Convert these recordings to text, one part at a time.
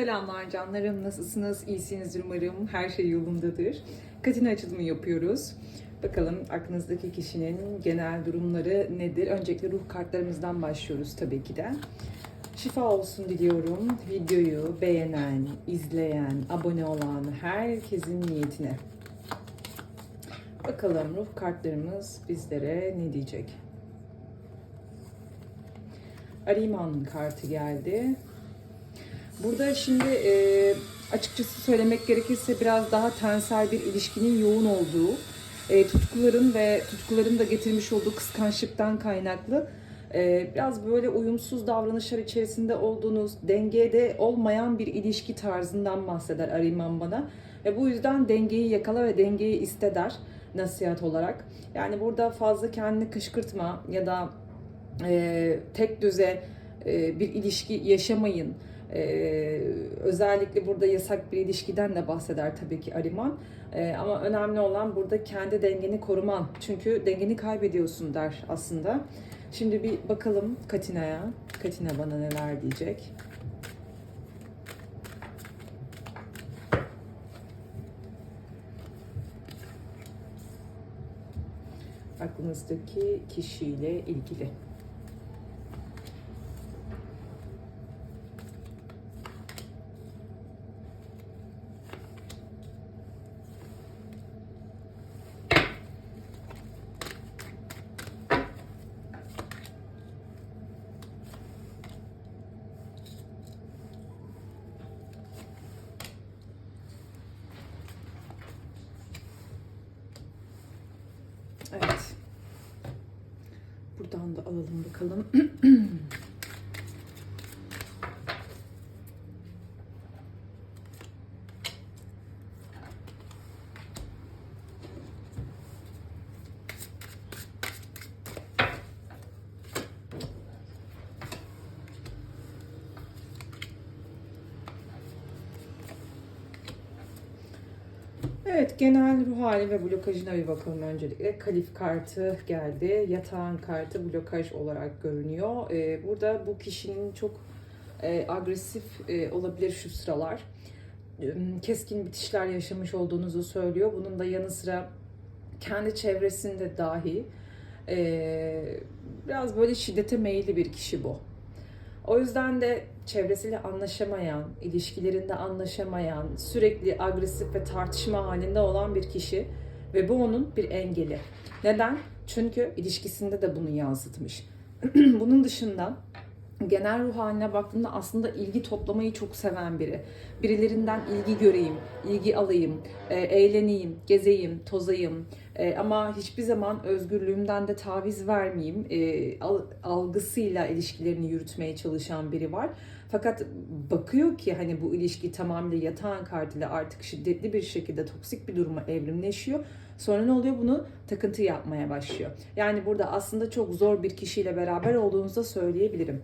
Selamlar canlarım, nasılsınız? İyisinizdir umarım, her şey yolundadır. Katina açılımı yapıyoruz. Bakalım aklınızdaki kişinin genel durumları nedir? Öncelikle ruh kartlarımızdan başlıyoruz tabii ki de. Şifa olsun diliyorum. Videoyu beğenen, izleyen, abone olan herkesin niyetine. Bakalım ruh kartlarımız bizlere ne diyecek? Ariman'ın kartı geldi. Burada şimdi e, açıkçası söylemek gerekirse biraz daha tensel bir ilişkinin yoğun olduğu, e, tutkuların ve tutkuların da getirmiş olduğu kıskançlıktan kaynaklı e, biraz böyle uyumsuz davranışlar içerisinde olduğunuz, dengede olmayan bir ilişki tarzından bahseder Ariman bana. Ve bu yüzden dengeyi yakala ve dengeyi iste der nasihat olarak. Yani burada fazla kendini kışkırtma ya da e, tek düze e, bir ilişki yaşamayın. Ee, özellikle burada yasak bir ilişkiden de bahseder tabii ki Ariman. Ee, ama önemli olan burada kendi dengeni koruman. Çünkü dengeni kaybediyorsun der aslında. Şimdi bir bakalım Katina'ya. Katina bana neler diyecek. Aklınızdaki kişiyle ilgili. Evet. Buradan da alalım bakalım. Evet, genel ruh hali ve blokajına bir bakalım öncelikle. Kalif kartı geldi. Yatağın kartı blokaj olarak görünüyor. Ee, burada bu kişinin çok e, agresif e, olabilir şu sıralar. Ee, Keskin bitişler yaşamış olduğunuzu söylüyor. Bunun da yanı sıra kendi çevresinde dahi e, biraz böyle şiddete meyilli bir kişi bu. O yüzden de çevresiyle anlaşamayan, ilişkilerinde anlaşamayan, sürekli agresif ve tartışma halinde olan bir kişi ve bu onun bir engeli. Neden? Çünkü ilişkisinde de bunu yansıtmış. Bunun dışında genel ruh haline baktığımda aslında ilgi toplamayı çok seven biri. Birilerinden ilgi göreyim, ilgi alayım, e, eğleneyim, gezeyim, tozayım. E, ama hiçbir zaman özgürlüğümden de taviz vermeyeyim. E, al- algısıyla ilişkilerini yürütmeye çalışan biri var. Fakat bakıyor ki hani bu ilişki tamamıyla yatağın kartıyla artık şiddetli bir şekilde toksik bir duruma evrimleşiyor. Sonra ne oluyor? Bunu takıntı yapmaya başlıyor. Yani burada aslında çok zor bir kişiyle beraber olduğunuzu söyleyebilirim.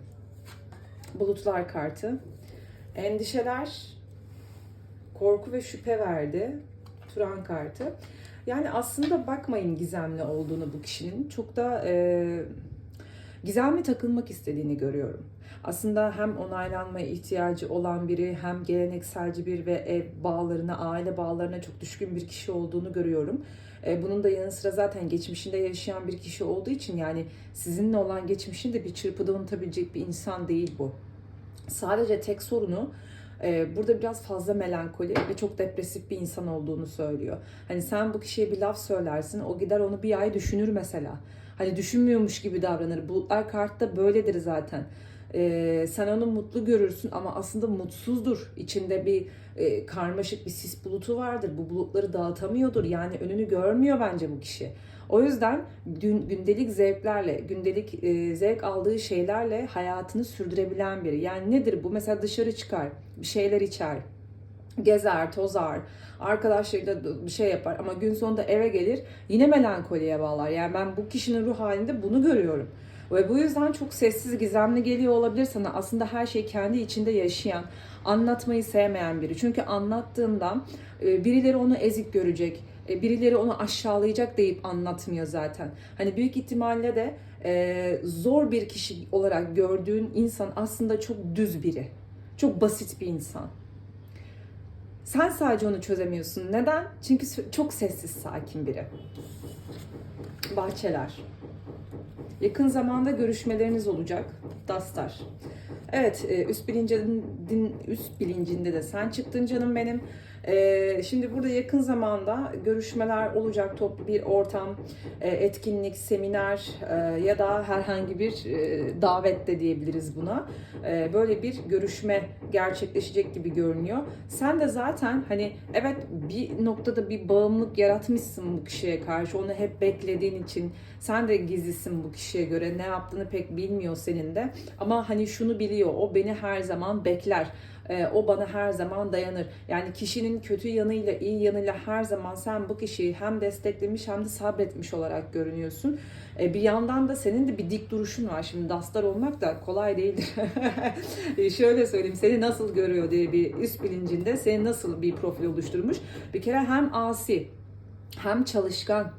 Bulutlar kartı. Endişeler, korku ve şüphe verdi. Turan kartı. Yani aslında bakmayın gizemli olduğunu bu kişinin. Çok da e, gizemli takılmak istediğini görüyorum. Aslında hem onaylanmaya ihtiyacı olan biri hem gelenekselci bir ve ev bağlarına, aile bağlarına çok düşkün bir kişi olduğunu görüyorum. E, Bunun da yanı sıra zaten geçmişinde yaşayan bir kişi olduğu için yani sizinle olan geçmişini de bir çırpıda unutabilecek bir insan değil bu. Sadece tek sorunu e, burada biraz fazla melankoli ve çok depresif bir insan olduğunu söylüyor. Hani sen bu kişiye bir laf söylersin, o gider onu bir ay düşünür mesela. Hani düşünmüyormuş gibi davranır. Bulutlar kartta böyledir zaten. E, sen onu mutlu görürsün ama aslında mutsuzdur. İçinde bir e, karmaşık bir sis bulutu vardır. Bu bulutları dağıtamıyordur. Yani önünü görmüyor bence bu kişi. O yüzden gün, gündelik zevklerle, gündelik e, zevk aldığı şeylerle hayatını sürdürebilen biri. Yani nedir bu? Mesela dışarı çıkar, bir şeyler içer, gezer, tozar, arkadaşlarıyla bir şey yapar ama gün sonunda eve gelir yine melankoliye bağlar. Yani ben bu kişinin ruh halinde bunu görüyorum. Ve bu yüzden çok sessiz, gizemli geliyor olabilir sana. Aslında her şeyi kendi içinde yaşayan, anlatmayı sevmeyen biri. Çünkü anlattığında e, birileri onu ezik görecek, e, birileri onu aşağılayacak deyip anlatmıyor zaten. Hani büyük ihtimalle de e, zor bir kişi olarak gördüğün insan aslında çok düz biri. Çok basit bir insan. Sen sadece onu çözemiyorsun. Neden? Çünkü çok sessiz, sakin biri. Bahçeler. Yakın zamanda görüşmeleriniz olacak. Dastar. Evet, e, üst bilincin, üst bilincinde de sen çıktın canım benim. E, Şimdi burada yakın zamanda görüşmeler olacak, toplu bir ortam, e, etkinlik, seminer e, ya da herhangi bir e, davet de diyebiliriz buna. E, Böyle bir görüşme gerçekleşecek gibi görünüyor. Sen de zaten hani evet bir noktada bir bağımlılık yaratmışsın bu kişiye karşı. Onu hep beklediğin için sen de gizlisin bu kişiye göre. Ne yaptığını pek bilmiyor senin de. Ama hani şunu biliyor. O beni her zaman bekler. Ee, o bana her zaman dayanır. Yani kişinin kötü yanıyla iyi yanıyla her zaman sen bu kişiyi hem desteklemiş hem de sabretmiş olarak görünüyorsun. Ee, bir yandan da senin de bir dik duruşun var. Şimdi dastar olmak da kolay değildir. Ee, Şöyle söyleyeyim seni nasıl görüyor diye bir üst bilincinde seni nasıl bir profil oluşturmuş. Bir kere hem asi hem çalışkan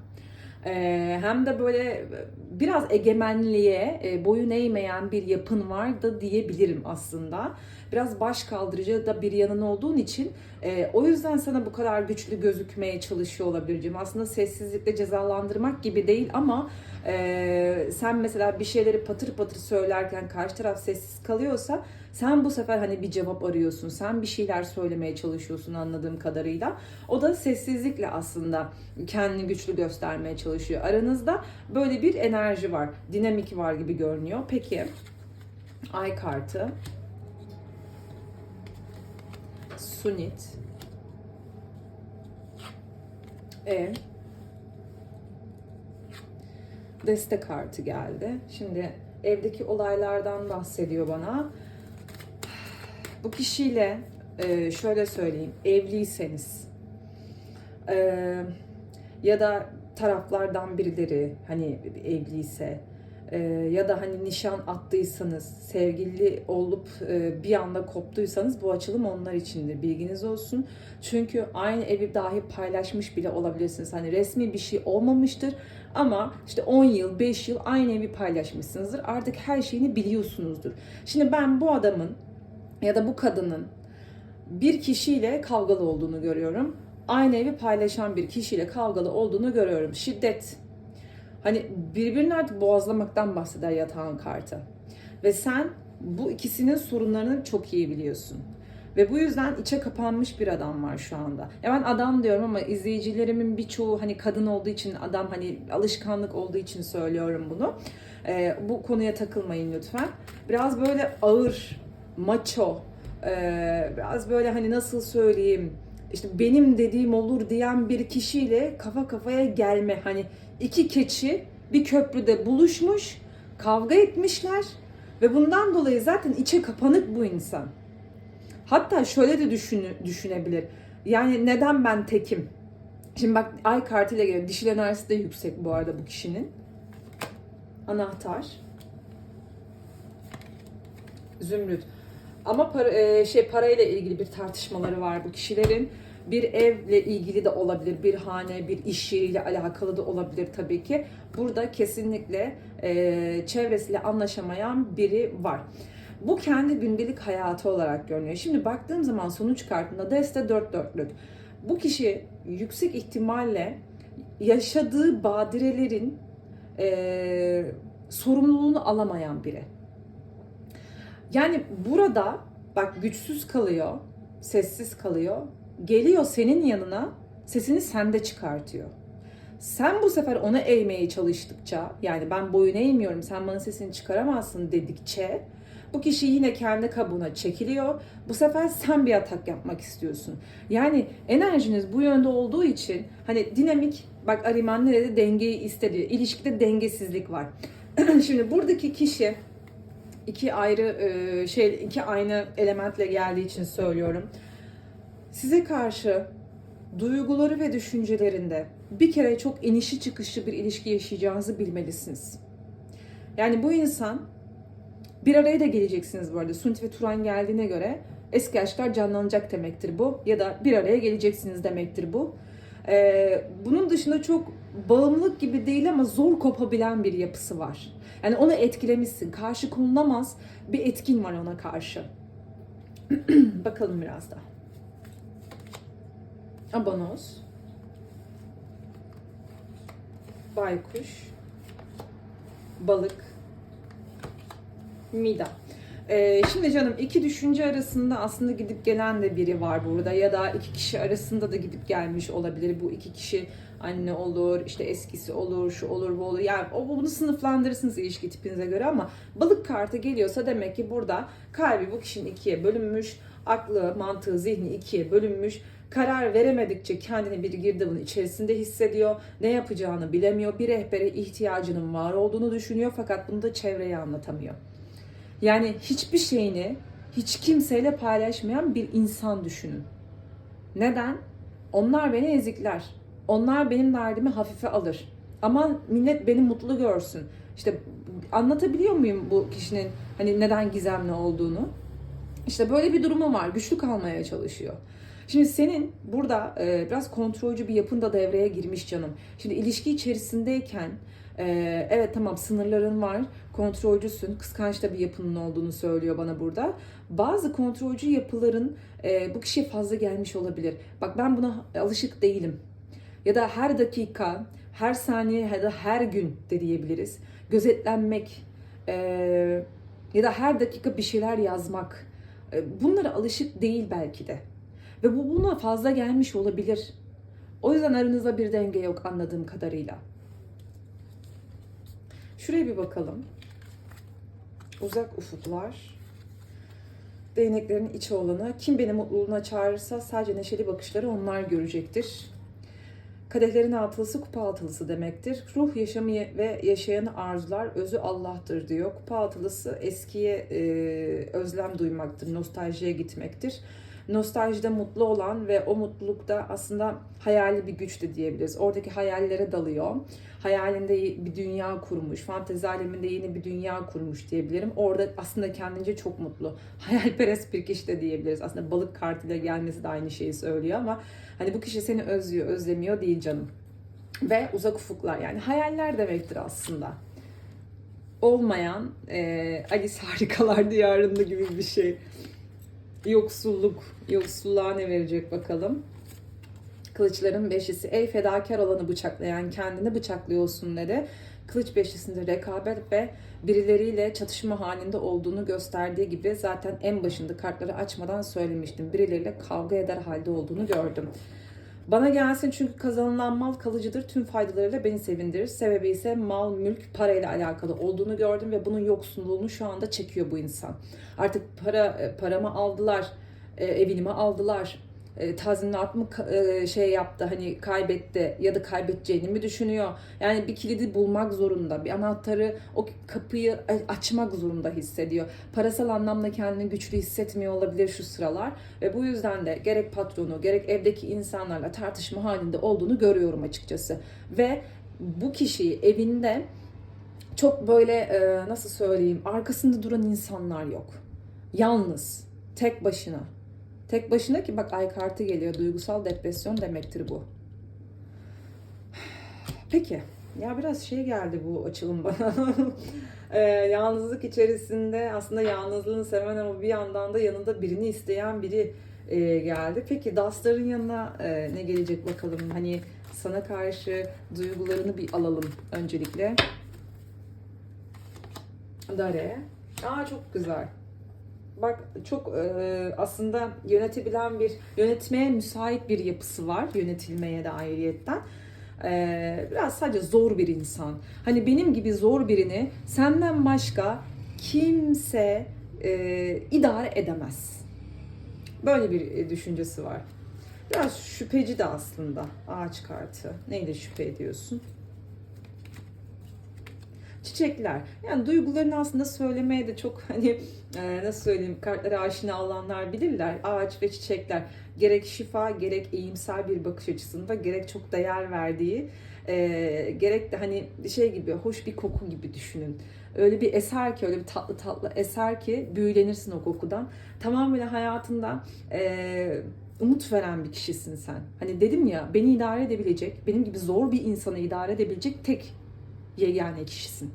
hem de böyle biraz egemenliğe e, boyun eğmeyen bir yapın var da diyebilirim aslında. Biraz baş kaldırıcı da bir yanın olduğun için e, o yüzden sana bu kadar güçlü gözükmeye çalışıyor olabilirim. Aslında sessizlikle cezalandırmak gibi değil ama e, sen mesela bir şeyleri patır patır söylerken karşı taraf sessiz kalıyorsa sen bu sefer hani bir cevap arıyorsun. Sen bir şeyler söylemeye çalışıyorsun anladığım kadarıyla. O da sessizlikle aslında kendini güçlü göstermeye çalışıyor. Aranızda böyle bir enerji var. Dinamik var gibi görünüyor. Peki ay kartı Sunit Ev Deste kartı geldi. Şimdi evdeki olaylardan bahsediyor bana. Bu kişiyle e, şöyle söyleyeyim, evliyseniz e, ya da taraflardan birileri hani evliyse e, ya da hani nişan attıysanız, sevgili olup e, bir anda koptuysanız bu açılım onlar içindir. Bilginiz olsun. Çünkü aynı evi dahi paylaşmış bile olabilirsiniz. Hani resmi bir şey olmamıştır ama işte 10 yıl, 5 yıl aynı evi paylaşmışsınızdır. Artık her şeyini biliyorsunuzdur. Şimdi ben bu adamın ya da bu kadının bir kişiyle kavgalı olduğunu görüyorum. Aynı evi paylaşan bir kişiyle kavgalı olduğunu görüyorum. Şiddet. Hani birbirini artık boğazlamaktan bahseder yatağın kartı. Ve sen bu ikisinin sorunlarını çok iyi biliyorsun. Ve bu yüzden içe kapanmış bir adam var şu anda. Ya ben adam diyorum ama izleyicilerimin birçoğu hani kadın olduğu için adam hani alışkanlık olduğu için söylüyorum bunu. Ee, bu konuya takılmayın lütfen. Biraz böyle ağır, macho, ee, biraz böyle hani nasıl söyleyeyim işte benim dediğim olur diyen bir kişiyle kafa kafaya gelme. Hani iki keçi bir köprüde buluşmuş, kavga etmişler ve bundan dolayı zaten içe kapanık bu insan. Hatta şöyle de düşün, düşünebilir. Yani neden ben tekim? Şimdi bak ay kartıyla geliyor. Dişil enerjisi de yüksek bu arada bu kişinin. Anahtar. Zümrüt. Ama para, e, şey parayla ilgili bir tartışmaları var bu kişilerin. Bir evle ilgili de olabilir, bir hane, bir iş yeriyle alakalı da olabilir tabii ki. Burada kesinlikle e, çevresiyle anlaşamayan biri var. Bu kendi gündelik hayatı olarak görünüyor. Şimdi baktığım zaman sonuç kartında deste dört dörtlük. Bu kişi yüksek ihtimalle yaşadığı badirelerin e, sorumluluğunu alamayan biri. Yani burada bak güçsüz kalıyor, sessiz kalıyor. Geliyor senin yanına, sesini sende çıkartıyor. Sen bu sefer ona eğmeye çalıştıkça, yani ben boyun eğmiyorum, sen bana sesini çıkaramazsın dedikçe, bu kişi yine kendi kabuğuna çekiliyor. Bu sefer sen bir atak yapmak istiyorsun. Yani enerjiniz bu yönde olduğu için hani dinamik, bak Ariman ne dedi? Dengeyi istedi. İlişkide dengesizlik var. Şimdi buradaki kişi iki ayrı e, şey iki aynı elementle geldiği için söylüyorum. Size karşı duyguları ve düşüncelerinde bir kere çok inişi çıkışlı bir ilişki yaşayacağınızı bilmelisiniz. Yani bu insan bir araya da geleceksiniz bu arada. Sunti ve Turan geldiğine göre eski aşklar canlanacak demektir bu. Ya da bir araya geleceksiniz demektir bu. Ee, bunun dışında çok bağımlılık gibi değil ama zor kopabilen bir yapısı var. Yani onu etkilemişsin. Karşı konulamaz bir etkin var ona karşı. Bakalım biraz daha. Abanoz. Baykuş. Balık. Mida. Ee, şimdi canım iki düşünce arasında aslında gidip gelen de biri var burada ya da iki kişi arasında da gidip gelmiş olabilir. Bu iki kişi anne olur, işte eskisi olur, şu olur, bu olur. Yani o bunu sınıflandırırsınız ilişki tipinize göre ama balık kartı geliyorsa demek ki burada kalbi bu kişinin ikiye bölünmüş, aklı, mantığı, zihni ikiye bölünmüş. Karar veremedikçe kendini bir girdabın içerisinde hissediyor. Ne yapacağını bilemiyor. Bir rehbere ihtiyacının var olduğunu düşünüyor fakat bunu da çevreye anlatamıyor. Yani hiçbir şeyini hiç kimseyle paylaşmayan bir insan düşünün. Neden? Onlar beni ezikler. Onlar benim derdimi hafife alır. Ama millet beni mutlu görsün. İşte anlatabiliyor muyum bu kişinin hani neden gizemli olduğunu? İşte böyle bir durumu var. Güçlü kalmaya çalışıyor. Şimdi senin burada e, biraz kontrolcü bir yapın da devreye girmiş canım. Şimdi ilişki içerisindeyken e, evet tamam sınırların var, kontrolcüsün, kıskanç da bir yapının olduğunu söylüyor bana burada. Bazı kontrolcü yapıların e, bu kişiye fazla gelmiş olabilir. Bak ben buna alışık değilim. Ya da her dakika, her saniye ya da her gün de diyebiliriz. Gözetlenmek e, ya da her dakika bir şeyler yazmak. E, bunlara alışık değil belki de. Ve bu buna fazla gelmiş olabilir. O yüzden aranızda bir denge yok anladığım kadarıyla. Şuraya bir bakalım. Uzak ufuklar. Değneklerin içi olanı. Kim beni mutluluğuna çağırırsa sadece neşeli bakışları onlar görecektir. Kadehlerin altılısı kupa altılısı demektir. Ruh yaşamı ve yaşayanı arzular, özü Allah'tır diyor. Kupa altılısı eskiye e, özlem duymaktır, nostaljiye gitmektir nostaljide mutlu olan ve o mutlulukta aslında hayali bir güç de diyebiliriz. Oradaki hayallere dalıyor. Hayalinde bir dünya kurmuş, fantezi aleminde yeni bir dünya kurmuş diyebilirim. Orada aslında kendince çok mutlu. Hayalperest bir kişi de diyebiliriz. Aslında balık kartıyla gelmesi de aynı şeyi söylüyor ama hani bu kişi seni özlüyor, özlemiyor değil canım. Ve uzak ufuklar yani hayaller demektir aslında olmayan e, Alice Harikalar Diyarında gibi bir şey. Yoksulluk. Yoksulluğa ne verecek bakalım. Kılıçların beşlisi. Ey fedakar olanı bıçaklayan kendini bıçaklıyorsun dedi. Kılıç beşlisinde rekabet ve birileriyle çatışma halinde olduğunu gösterdiği gibi zaten en başında kartları açmadan söylemiştim. Birileriyle kavga eder halde olduğunu gördüm. Bana gelsin çünkü kazanılan mal kalıcıdır. Tüm faydalarıyla beni sevindirir. Sebebi ise mal, mülk, parayla alakalı olduğunu gördüm ve bunun yoksunluğunu şu anda çekiyor bu insan. Artık para e, paramı aldılar, e, evimi aldılar, e, tazminat mı e, şey yaptı hani kaybetti ya da kaybedeceğini mi düşünüyor? Yani bir kilidi bulmak zorunda, bir anahtarı o kapıyı açmak zorunda hissediyor. Parasal anlamda kendini güçlü hissetmiyor olabilir şu sıralar ve bu yüzden de gerek patronu gerek evdeki insanlarla tartışma halinde olduğunu görüyorum açıkçası. Ve bu kişiyi evinde çok böyle nasıl söyleyeyim arkasında duran insanlar yok. Yalnız, tek başına Tek başına ki bak ay kartı geliyor. Duygusal depresyon demektir bu. Peki. Ya biraz şey geldi bu açılım bana. ee, yalnızlık içerisinde aslında yalnızlığını seven ama bir yandan da yanında birini isteyen biri e, geldi. Peki Dastların yanına e, ne gelecek bakalım. Hani sana karşı duygularını bir alalım öncelikle. Dare. Aa çok güzel bak çok e, aslında yönetebilen bir, yönetmeye müsait bir yapısı var. Yönetilmeye de ayrıyetten. E, biraz sadece zor bir insan. Hani benim gibi zor birini senden başka kimse e, idare edemez. Böyle bir e, düşüncesi var. Biraz şüpheci de aslında ağaç kartı. Neyle şüphe ediyorsun? Çiçekler. Yani duygularını aslında söylemeye de çok hani e, nasıl söyleyeyim kartlara aşina olanlar bilirler. Ağaç ve çiçekler gerek şifa gerek iyimser bir bakış açısında gerek çok değer verdiği e, gerek de hani şey gibi hoş bir koku gibi düşünün. Öyle bir eser ki öyle bir tatlı tatlı eser ki büyülenirsin o kokudan. Tamamen hayatında e, umut veren bir kişisin sen. Hani dedim ya beni idare edebilecek, benim gibi zor bir insanı idare edebilecek tek yegane kişisin.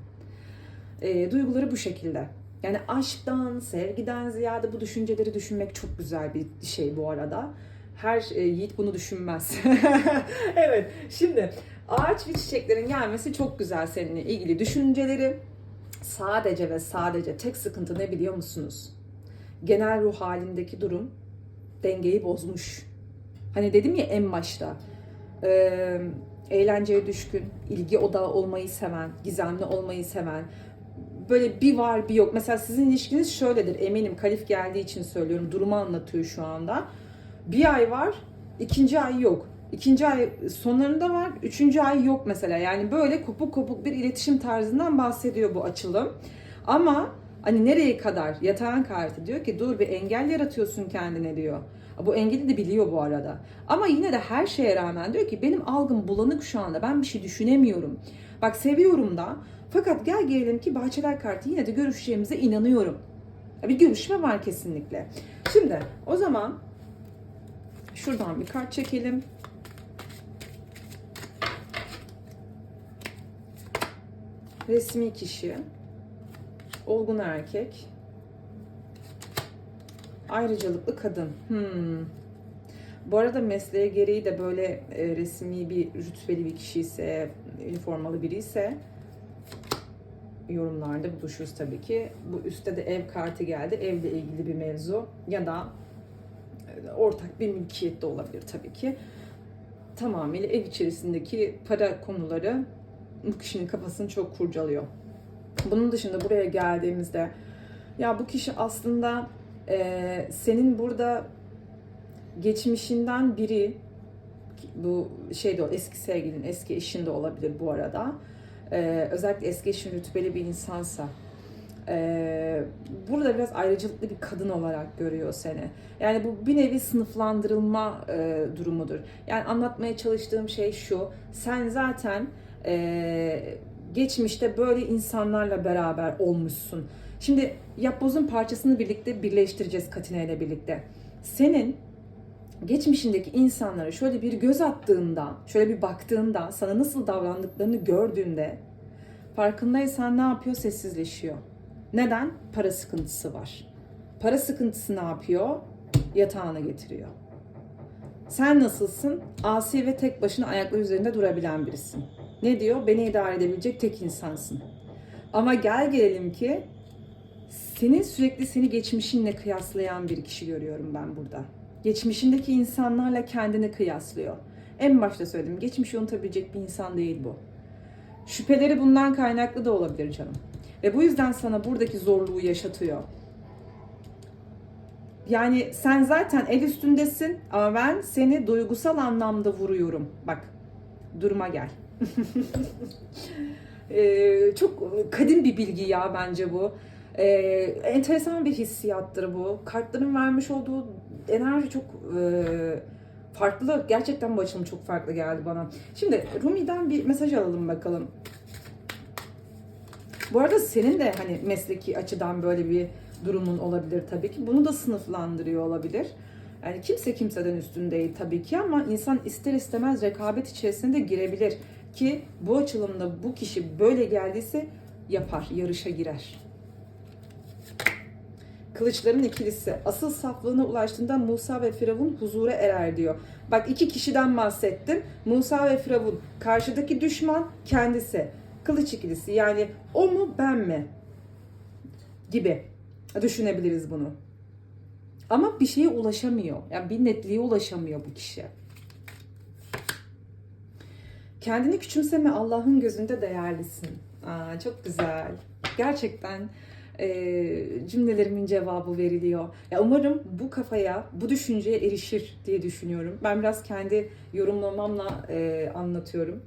E, duyguları bu şekilde. Yani aşktan, sevgiden ziyade bu düşünceleri düşünmek çok güzel bir şey bu arada. her e, yiğit bunu düşünmez. evet şimdi ağaç ve çiçeklerin gelmesi çok güzel seninle ilgili düşünceleri. Sadece ve sadece tek sıkıntı ne biliyor musunuz? Genel ruh halindeki durum dengeyi bozmuş. Hani dedim ya en başta e, eğlenceye düşkün, ilgi odağı olmayı seven, gizemli olmayı seven, böyle bir var bir yok. Mesela sizin ilişkiniz şöyledir eminim kalif geldiği için söylüyorum durumu anlatıyor şu anda. Bir ay var, ikinci ay yok. İkinci ay sonlarında var, üçüncü ay yok mesela. Yani böyle kopuk kopuk bir iletişim tarzından bahsediyor bu açılım. Ama hani nereye kadar? Yatağın kartı diyor ki dur bir engel yaratıyorsun kendine diyor. Bu engeli de biliyor bu arada. Ama yine de her şeye rağmen diyor ki benim algım bulanık şu anda. Ben bir şey düşünemiyorum. Bak seviyorum da. Fakat gel gelelim ki bahçeler kartı yine de görüşeceğimize inanıyorum. Bir görüşme var kesinlikle. Şimdi o zaman şuradan bir kart çekelim. Resmi kişi, olgun erkek, ayrıcalıklı kadın. Hmm. Bu arada mesleğe gereği de böyle e, resmi bir rütbeli bir kişi ise, üniformalı biri ise yorumlarda buluşuruz tabii ki. Bu üstte de ev kartı geldi. Evle ilgili bir mevzu ya da e, ortak bir mülkiyet de olabilir tabii ki. Tamamıyla ev içerisindeki para konuları bu kişinin kafasını çok kurcalıyor. Bunun dışında buraya geldiğimizde ya bu kişi aslında e, senin burada geçmişinden biri bu şeyde o eski sevgilin, eski eşin de olabilir bu arada. Ee, özellikle eski eşin rütbeli bir insansa e, burada biraz ayrıcalıklı bir kadın olarak görüyor seni. Yani bu bir nevi sınıflandırılma e, durumudur. Yani anlatmaya çalıştığım şey şu. Sen zaten e, geçmişte böyle insanlarla beraber olmuşsun. Şimdi yapbozun parçasını birlikte birleştireceğiz Katine ile birlikte. Senin geçmişindeki insanlara şöyle bir göz attığında, şöyle bir baktığında, sana nasıl davrandıklarını gördüğünde farkındaysan ne yapıyor? Sessizleşiyor. Neden? Para sıkıntısı var. Para sıkıntısı ne yapıyor? Yatağına getiriyor. Sen nasılsın? Asi ve tek başına ayakları üzerinde durabilen birisin. Ne diyor? Beni idare edebilecek tek insansın. Ama gel gelelim ki senin sürekli seni geçmişinle kıyaslayan bir kişi görüyorum ben burada geçmişindeki insanlarla kendini kıyaslıyor. En başta söyledim, geçmişi unutabilecek bir insan değil bu. Şüpheleri bundan kaynaklı da olabilir canım. Ve bu yüzden sana buradaki zorluğu yaşatıyor. Yani sen zaten el üstündesin ama ben seni duygusal anlamda vuruyorum. Bak, duruma gel. ee, çok kadim bir bilgi ya bence bu. Ee, enteresan bir hissiyattır bu. Kartların vermiş olduğu enerji çok e, farklı. Gerçekten bu açılım çok farklı geldi bana. Şimdi Rumi'den bir mesaj alalım bakalım. Bu arada senin de hani mesleki açıdan böyle bir durumun olabilir tabii ki. Bunu da sınıflandırıyor olabilir. Yani kimse kimseden üstün değil tabii ki ama insan ister istemez rekabet içerisinde girebilir. Ki bu açılımda bu kişi böyle geldiyse yapar, yarışa girer. Kılıçların ikilisi. Asıl saflığına ulaştığında Musa ve Firavun huzura erer diyor. Bak iki kişiden bahsettim. Musa ve Firavun. Karşıdaki düşman kendisi. Kılıç ikilisi. Yani o mu ben mi? Gibi düşünebiliriz bunu. Ama bir şeye ulaşamıyor. Yani bir netliğe ulaşamıyor bu kişi. Kendini küçümseme Allah'ın gözünde değerlisin. Aa, çok güzel. Gerçekten e, cümlelerimin cevabı veriliyor. Ya umarım bu kafaya, bu düşünceye erişir diye düşünüyorum. Ben biraz kendi yorumlamamla e, anlatıyorum.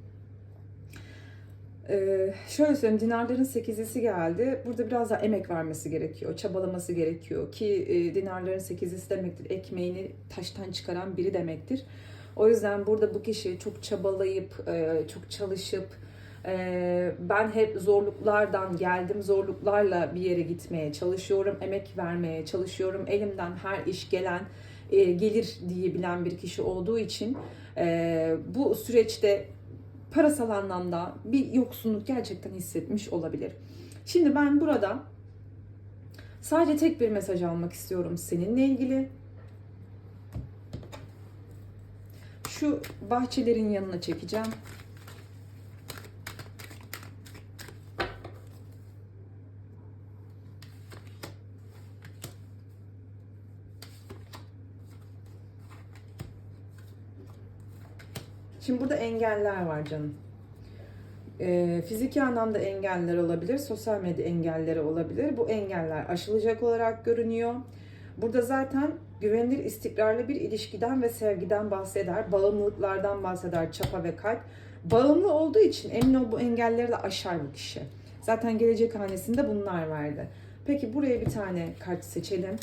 Ee, şöyle söyleyeyim, dinarların sekizisi geldi. Burada biraz daha emek vermesi gerekiyor, çabalaması gerekiyor ki e, dinarların sekizisi demektir, ekmeğini taştan çıkaran biri demektir. O yüzden burada bu kişi çok çabalayıp, e, çok çalışıp, ben hep zorluklardan geldim, zorluklarla bir yere gitmeye çalışıyorum, emek vermeye çalışıyorum. Elimden her iş gelen e, gelir diyebilen bir kişi olduğu için e, bu süreçte parasal anlamda bir yoksunluk gerçekten hissetmiş olabilir. Şimdi ben burada sadece tek bir mesaj almak istiyorum seninle ilgili. Şu bahçelerin yanına çekeceğim. Şimdi burada engeller var canım. Ee, fiziki anlamda engeller olabilir, sosyal medya engelleri olabilir. Bu engeller aşılacak olarak görünüyor. Burada zaten güvenilir, istikrarlı bir ilişkiden ve sevgiden bahseder, bağımlılıklardan bahseder, çapa ve kalp. Bağımlı olduğu için emin ol bu engelleri de aşar bu kişi. Zaten gelecek hanesinde bunlar verdi. Peki buraya bir tane kart seçelim.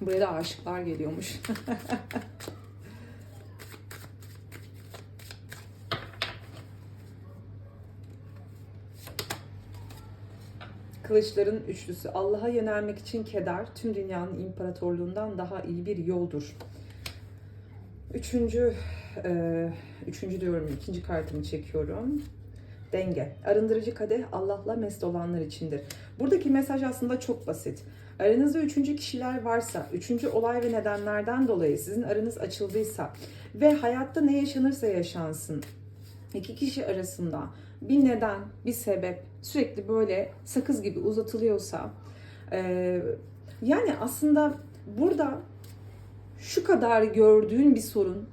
Buraya da aşıklar geliyormuş. Kılıçların üçlüsü. Allah'a yönelmek için keder, tüm dünyanın imparatorluğundan daha iyi bir yoldur. Üçüncü, e, üçüncü diyorum, ikinci kartımı çekiyorum. Denge. Arındırıcı kadeh Allah'la mest olanlar içindir. Buradaki mesaj aslında çok basit. Aranızda üçüncü kişiler varsa, üçüncü olay ve nedenlerden dolayı sizin aranız açıldıysa ve hayatta ne yaşanırsa yaşansın, iki kişi arasında bir neden, bir sebep sürekli böyle sakız gibi uzatılıyorsa e, yani aslında burada şu kadar gördüğün bir sorun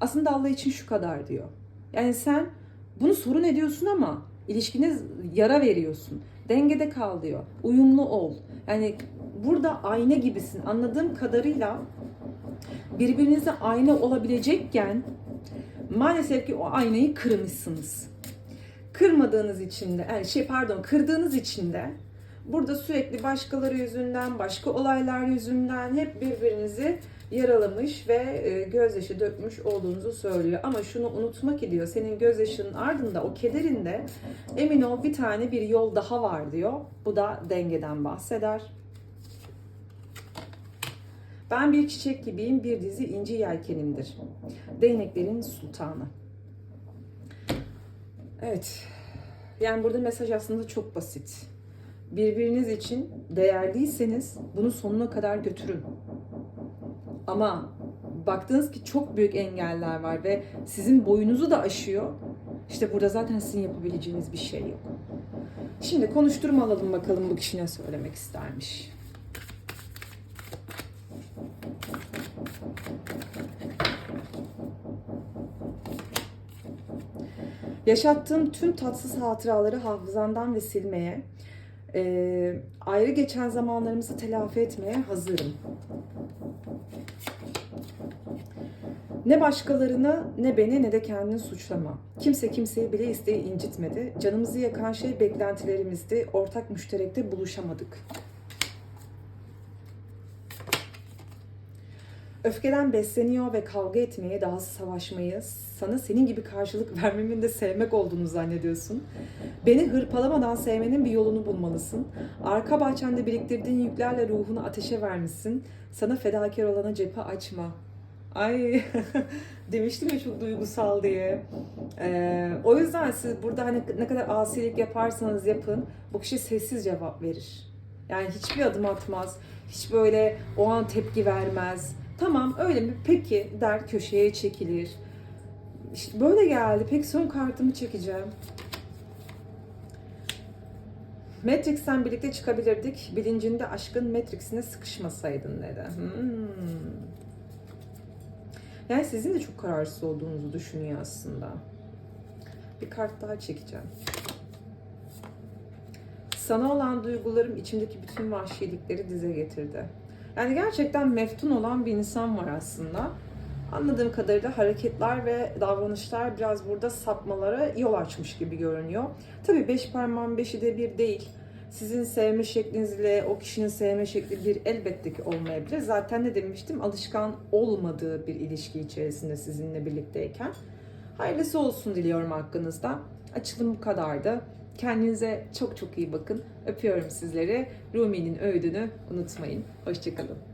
aslında Allah için şu kadar diyor. Yani sen bunu sorun ediyorsun ama ilişkine yara veriyorsun. Dengede kal diyor. Uyumlu ol. Yani burada ayna gibisin. Anladığım kadarıyla birbirinize ayna olabilecekken maalesef ki o aynayı kırmışsınız. Kırmadığınız için de, yani şey pardon, kırdığınız için de burada sürekli başkaları yüzünden, başka olaylar yüzünden hep birbirinizi yaralamış ve e, gözyaşı dökmüş olduğunuzu söylüyor. Ama şunu unutma ki diyor, senin gözyaşının ardında, o kederinde emin ol bir tane bir yol daha var diyor. Bu da dengeden bahseder. Ben bir çiçek gibiyim, bir dizi inci yelkenimdir. Değneklerin sultanı. Evet. Yani burada mesaj aslında çok basit. Birbiriniz için değerliyseniz bunu sonuna kadar götürün. Ama baktınız ki çok büyük engeller var ve sizin boyunuzu da aşıyor. İşte burada zaten sizin yapabileceğiniz bir şey yok. Şimdi konuşturma alalım bakalım bu kişi ne söylemek istermiş. Yaşattığım tüm tatsız hatıraları hafızandan ve silmeye, e, ayrı geçen zamanlarımızı telafi etmeye hazırım. Ne başkalarını, ne beni, ne de kendini suçlama. Kimse kimseyi bile isteği incitmedi. Canımızı yakan şey beklentilerimizdi. Ortak müşterekte buluşamadık. Öfkeden besleniyor ve kavga etmeyi, daha savaşmayı, sana senin gibi karşılık vermemin de sevmek olduğunu zannediyorsun. Beni hırpalamadan sevmenin bir yolunu bulmalısın. Arka bahçende biriktirdiğin yüklerle ruhunu ateşe vermişsin. Sana fedakar olana cephe açma. Ay demiştim ya çok duygusal diye. Ee, o yüzden siz burada hani ne kadar asilik yaparsanız yapın bu kişi sessiz cevap verir. Yani hiçbir adım atmaz. Hiç böyle o an tepki vermez. Tamam öyle mi? Peki der köşeye çekilir. İşte böyle geldi. Peki son kartımı çekeceğim. Matrix'ten birlikte çıkabilirdik. Bilincinde aşkın Matrix'ine sıkışmasaydın dedi. Hmm. Yani sizin de çok kararsız olduğunuzu düşünüyor aslında. Bir kart daha çekeceğim. Sana olan duygularım içimdeki bütün vahşilikleri dize getirdi. Yani gerçekten meftun olan bir insan var aslında. Anladığım kadarıyla hareketler ve davranışlar biraz burada sapmalara yol açmış gibi görünüyor. Tabii beş parmağın beşi de bir değil. Sizin sevme şeklinizle o kişinin sevme şekli bir elbette ki olmayabilir. Zaten ne demiştim? Alışkan olmadığı bir ilişki içerisinde sizinle birlikteyken. Hayırlısı olsun diliyorum hakkınızda. Açılım bu kadardı. Kendinize çok çok iyi bakın. Öpüyorum sizleri. Rumi'nin öğüdünü unutmayın. Hoşçakalın.